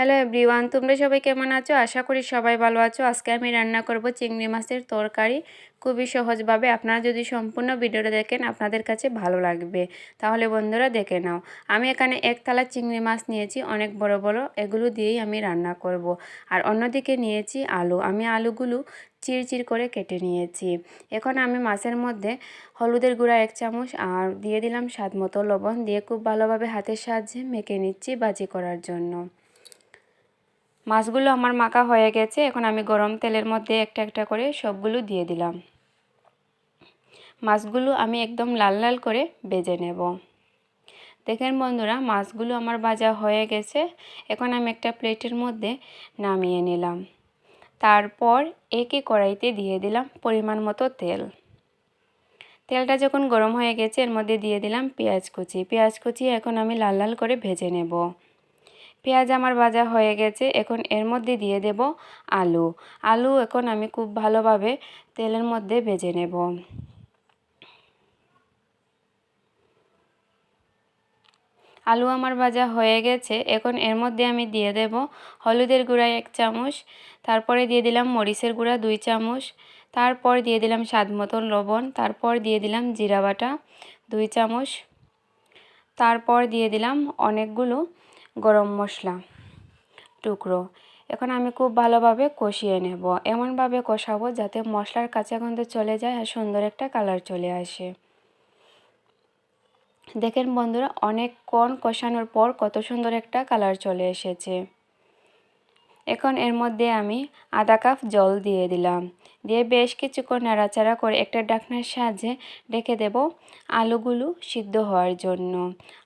Hello everyone, তোমরা সবাই কেমন আছো? আশা করি সবাই ভালো আছো। আজকে আমি রান্না করব চিংড়ি মাছের তরকারি। খুবই সহজভাবে আপনারা যদি সম্পূর্ণ ভিডিওটা দেখেন, আপনাদের কাছে ভালো লাগবে। তাহলে বন্ধুরা দেখে নাও। আমি এখানে একতলা চিংড়ি মাছ নিয়েছি, অনেক বড় বড়। এগুলো দিয়েই আমি রান্না করব। আর অন্যদিকে নিয়েছি আলু। আমি আলুগুলো চিরচির করে কেটে নিয়েছি। এখন আমি মাছের মধ্যে হলুদের গুঁড়া এক চামচ আর দিয়ে দিলাম স্বাদ মতো লবণ। দিয়ে খুব ভালোভাবে হাতের সাহায্যে মেখে নিচ্ছি বাজি করার জন্য। মাছগুলো আমার মাখা হয়ে গেছে। এখন আমি গরম তেলের মধ্যে একটা একটা করে সবগুলো দিয়ে দিলাম। মাছগুলো আমি একদম লাল লাল করে বেজে নেব। দেখেন বন্ধুরা, মাছগুলো আমার ভাজা হয়ে গেছে। এখন আমি একটা প্লেটের মধ্যে নামিয়ে নিলাম। তারপর একই কড়াইতে দিয়ে দিলাম পরিমাণ মতো তেল। তেলটা যখন গরম হয়ে গেছে, এর মধ্যে দিয়ে দিলাম পেঁয়াজ কুচি। পেঁয়াজ কুচি এখন আমি লাল লাল করে ভেজে নেব। পেঁয়াজ আমার ভাজা হয়ে গেছে, এখন এর মধ্যে দিয়ে দেব আলু। আলু এখন আমি খুব ভালোভাবে তেলের মধ্যে ভেজে নেব। আলু আমার ভাজা হয়ে গেছে, এখন এর মধ্যে আমি দিয়ে দেব হলুদের গুঁড়া এক চামচ, তারপরে দিয়ে দিলাম মরিচের গুঁড়া দুই চামচ, তারপর দিয়ে দিলাম স্বাদ মতন লবণ, তারপর দিয়ে দিলাম জিরা বাটা দুই চামচ, তারপর দিয়ে দিলাম অনেকগুলো গরম মশলা টুকরো। এখন আমি খুব ভালোভাবে কষিয়ে নেব। এমনভাবে কষাবো যাতে মশলার কাঁচা গন্ধ চলে যায় আর সুন্দর একটা কালার চলে আসে। দেখেন বন্ধুরা অনেকক্ষণ কষানোর পর কত সুন্দর একটা কালার চলে এসেছে। এখন এর মধ্যে আমি আধা কাপ জল দিয়ে দিলাম। দিয়ে বেশ কিছুক্ষণ নাড়াচাড়া করে একটা ডাকনার সাহায্যে রেখে দেব আলুগুলো সিদ্ধ হওয়ার জন্য।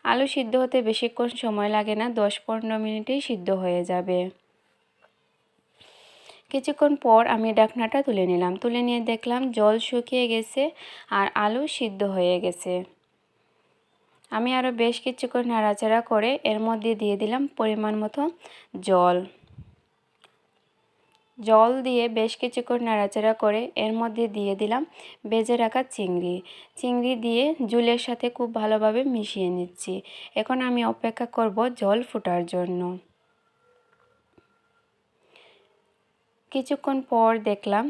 আলু সিদ্ধ হতে বেশিক্ষণ সময় লাগে না, দশ পনেরো মিনিটেই সিদ্ধ হয়ে যাবে। কিছুক্ষণ পর আমি ডাকনাটা তুলে নিলাম। তুলে নিয়ে দেখলাম জল শুকিয়ে গেছে আর আলু সিদ্ধ হয়ে গেছে। আমি আরও বেশ কিছুক্ষণ নাড়াচাড়া করে এর মধ্যে দিয়ে দিলাম পরিমাণ মতো জল। জল দিয়ে বেশ কিছুক্ষণ নাড়াচাড়া করে এর মধ্যে দিয়ে দিলাম বেজে রাখা চিংড়ি। চিংড়ি দিয়ে জুলের সাথে খুব ভালোভাবে মিশিয়ে নিচ্ছি। এখন আমি অপেক্ষা করব জল ফোটার জন্য। কিছুক্ষণ পর দেখলাম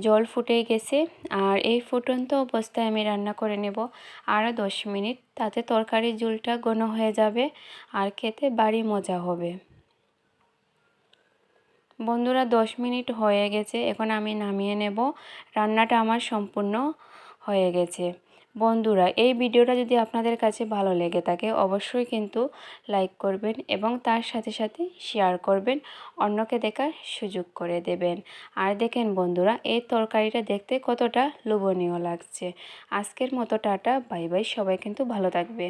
জল ফুটে গেছে আর এই ফুটন্ত অবস্থায় আমি রান্না করে নেব আরও দশ মিনিট। তাতে তরকারির জুলটা ঘন হয়ে যাবে আর খেতে বাড়ি মজা হবে। বন্ধুরা, দশ মিনিট হয়ে গেছে, এখন আমি নামিয়ে নেব। রান্নাটা আমার সম্পূর্ণ হয়ে গেছে। বন্ধুরা, এই ভিডিওটা যদি আপনাদের কাছে ভালো লেগে থাকে, অবশ্যই কিন্তু লাইক করবেন এবং তার সাথে সাথে শেয়ার করবেন, অন্যকে দেখার সুযোগ করে দেবেন। আর দেখেন বন্ধুরা, এই তরকারিটা দেখতে কতটা লোভনীয় লাগছে। আজকের মতো টাটা, বাই বাই, সবাই কিন্তু ভালো থাকবে।